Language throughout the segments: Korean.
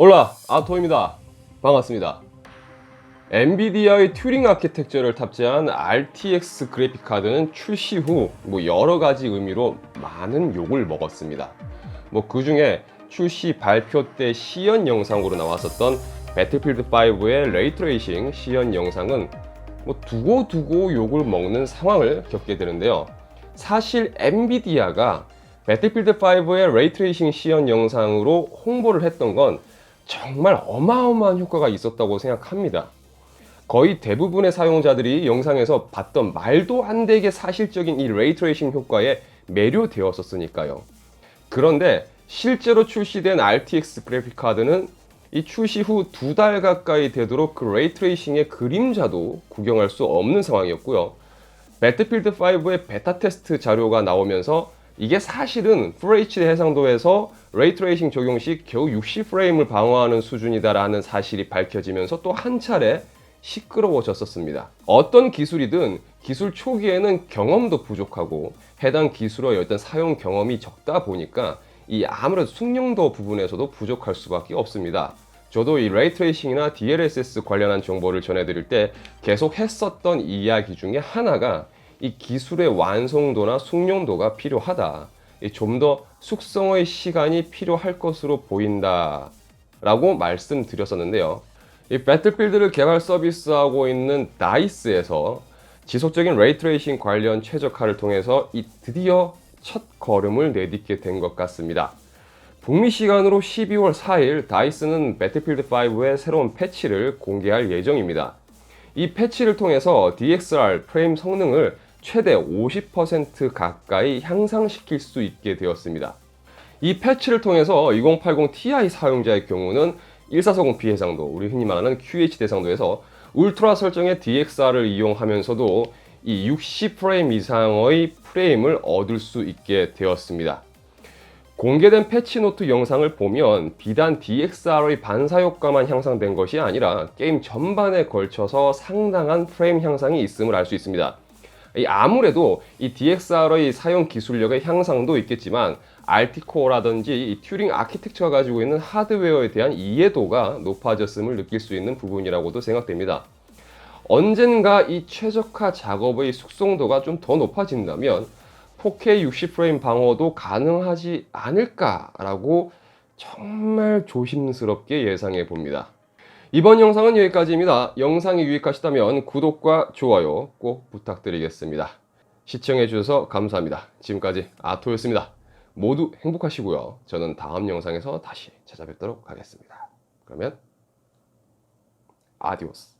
올라 아토입니다. 반갑습니다. 엔비디아의 튜링 아키텍처를 탑재한 RTX 그래픽 카드는 출시 후 뭐 여러 가지 의미로 많은 욕을 먹었습니다. 뭐 그 중에 출시 발표 때 시연 영상으로 나왔었던 배틀필드 5의 레이트레이싱 시연 영상은 뭐 두고 두고 욕을 먹는 상황을 겪게 되는데요. 사실 엔비디아가 배틀필드 5의 레이트레이싱 시연 영상으로 홍보를 했던 건 정말 어마어마한 효과가 있었다고 생각합니다. 거의 대부분의 사용자들이 영상에서 봤던 말도 안 되게 사실적인 이 레이트레이싱 효과에 매료되었었으니까요. 그런데 실제로 출시된 RTX 그래픽 카드는 이 출시 후 두 달 가까이 되도록 그 레이트레이싱의 그림자도 구경할 수 없는 상황이었고요. 배틀필드 5의 베타 테스트 자료가 나오면서 이게 사실은 FHD 해상도에서 레이트레이싱 적용 시 겨우 60프레임을 방어하는 수준이다라는 사실이 밝혀지면서 또 한 차례 시끄러워졌었습니다. 어떤 기술이든 기술 초기에는 경험도 부족하고 해당 기술의 어떤 사용 경험이 적다 보니까 이 아무래도 숙련도 부분에서도 부족할 수밖에 없습니다. 저도 이 레이트레이싱이나 DLSS 관련한 정보를 전해드릴 때 계속 했었던 이야기 중에 하나가 이 기술의 완성도나 숙련도가 필요하다. 좀 더 숙성의 시간이 필요할 것으로 보인다. 라고 말씀드렸었는데요. 이 배틀필드를 개발 서비스하고 있는 다이스에서 지속적인 레이트레이싱 관련 최적화를 통해서 이 드디어 첫 걸음을 내딛게 된 것 같습니다. 북미 시간으로 12월 4일 다이스는 배틀필드 5의 새로운 패치를 공개할 예정입니다. 이 패치를 통해서 DXR 프레임 성능을 최대 50% 가까이 향상시킬 수 있게 되었습니다. 이 패치를 통해서 2080 Ti 사용자의 경우는 1440p 해상도, 우리 흔히 말하는 QHD 해상도에서 울트라 설정의 DXR을 이용하면서도 이 60프레임 이상의 프레임을 얻을 수 있게 되었습니다. 공개된 패치노트 영상을 보면 비단 DXR의 반사 효과만 향상된 것이 아니라 게임 전반에 걸쳐서 상당한 프레임 향상이 있음을 알 수 있습니다. 이 아무래도 이 DXR의 사용 기술력의 향상도 있겠지만 RT코어라든지 이 튜링 아키텍처가 가지고 있는 하드웨어에 대한 이해도가 높아졌음을 느낄 수 있는 부분이라고도 생각됩니다. 언젠가 이 최적화 작업의 숙성도가 좀 더 높아진다면 4K 60프레임 방어도 가능하지 않을까라고 정말 조심스럽게 예상해 봅니다. 이번 영상은 여기까지입니다. 영상이 유익하시다면 구독과 좋아요 꼭 부탁드리겠습니다. 시청해 주셔서 감사합니다. 지금까지 아토였습니다. 모두 행복하시고요. 저는 다음 영상에서 다시 찾아뵙도록 하겠습니다. 그러면 아디오스.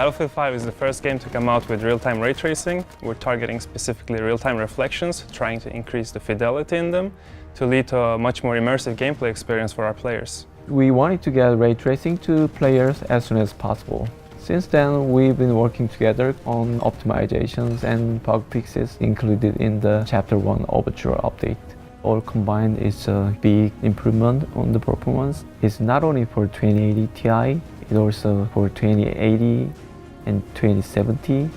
Battlefield 5 is the first game to come out with real-time ray tracing. We're targeting specifically real-time reflections, trying to increase the fidelity in them to lead to a much more immersive gameplay experience for our players. We wanted to get ray tracing to players as soon as possible. Since then, we've been working together on optimizations and bug fixes included in the Chapter 1 Overture update. All combined is a big improvement on the performance. It's not only for 2080 Ti, it's also for 2080 2070.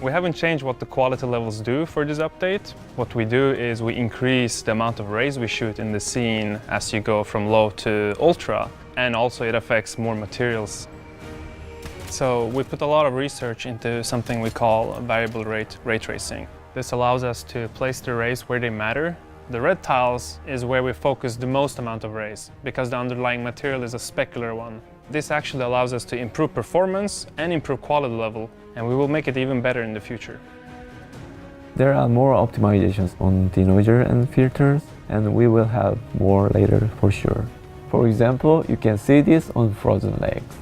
We haven't changed what the quality levels do for this update. What we do is we increase the amount of rays we shoot in the scene as you go from low to ultra, and also it affects more materials. So we put a lot of research into something we call variable rate ray tracing. This allows us to place the rays where they matter. The red tiles is where we focus the most amount of rays because the underlying material is a specular one. This actually allows us to improve performance and improve quality level, and we will make it even better in the future. There are more optimizations on denoiser and filters, and we will have more later for sure. For example, you can see this on frozen legs.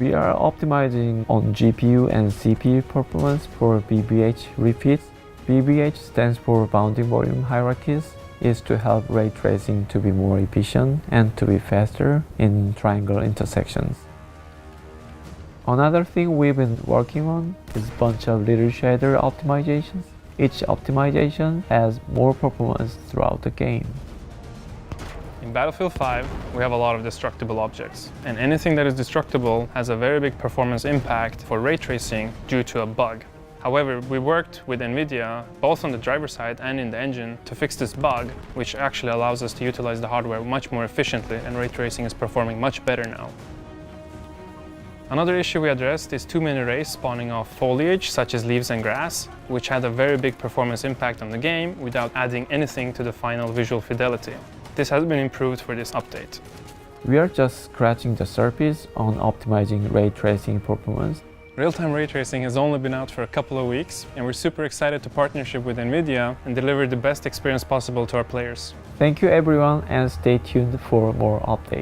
We are optimizing on GPU and CPU performance for BBH refits. BBH stands for bounding volume hierarchies, is to help ray tracing to be more efficient and to be faster in triangle intersections. Another thing we've been working on is a bunch of little shader optimizations. Each optimization has more performance throughout the game. In Battlefield 5, we have a lot of destructible objects, and anything that is destructible has a very big performance impact for ray tracing due to a bug. However, we worked with NVIDIA, both on the driver side and in the engine, to fix this bug, which actually allows us to utilize the hardware much more efficiently, and ray tracing is performing much better now. Another issue we addressed is too many rays spawning off foliage, such as leaves and grass, which had a very big performance impact on the game without adding anything to the final visual fidelity. This has been improved for this update. We are just scratching the surface on optimizing ray tracing performance. Real-time ray tracing has only been out for a couple of weeks, and we're super excited to partnership with NVIDIA and deliver the best experience possible to our players. Thank you everyone and stay tuned for more updates.